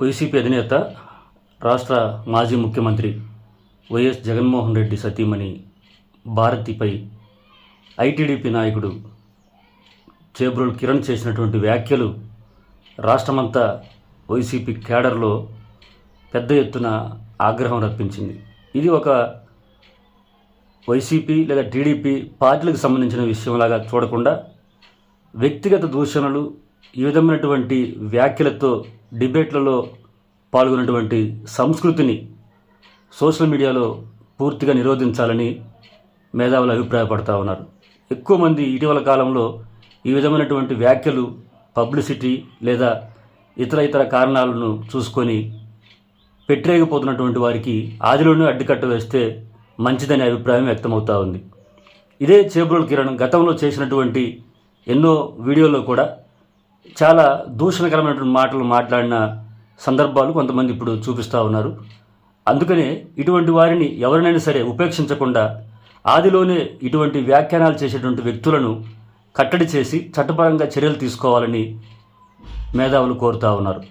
YCP అధినేత రాష్ట్ర మాజీ ముఖ్యమంత్రి వైఎస్ జగన్మోహన్ రెడ్డి సతీమణి భారతిపై ఐటీడీపీ నాయకుడు చేబ్రోల్ కిరణ్ చేసినటువంటి వ్యాఖ్యలు రాష్ట్రమంతా వైసీపీ కేడర్లో పెద్ద ఎత్తున ఆగ్రహం రప్పించింది. ఇది ఒక వైసీపీ లేదా టీడీపీ పార్టీలకు సంబంధించిన విషయంలాగా చూడకుండా వ్యక్తిగత దూషణలు ఈ విధమైనటువంటి వ్యాఖ్యలతో డిబేట్లలో పాల్గొన్నటువంటి సంస్కృతిని సోషల్ మీడియాలో పూర్తిగా నిరోధించాలని మేధావులు అభిప్రాయపడతా ఉన్నారు. ఎక్కువ మంది ఇటీవల కాలంలో ఈ విధమైనటువంటి వ్యాఖ్యలు పబ్లిసిటీ లేదా ఇతర ఇతర కారణాలను చూసుకొని పెట్టరేగిపోతున్నటువంటి వారికి ఆదిలోనే అడ్డుకట్ట వేస్తే మంచిదనే అభిప్రాయం వ్యక్తమవుతా ఉంది. ఇదే చేబ్రోల్ కిరణ్ గతంలో చేసినటువంటి ఎన్నో వీడియోల్లో కూడా చాలా దూషణకరమైనటువంటి మాటలు మాట్లాడిన సందర్భాలు కొంతమంది ఇప్పుడు చూపిస్తూ ఉన్నారు. అందుకనే ఇటువంటి వారిని ఎవరినైనా సరే ఉపేక్షించకుండా ఆదిలోనే ఇటువంటి వ్యాఖ్యానాలు చేసేటువంటి వ్యక్తులను కట్టడి చేసి చట్టపరంగా చర్యలు తీసుకోవాలని మేధావులు కోరుతా ఉన్నారు.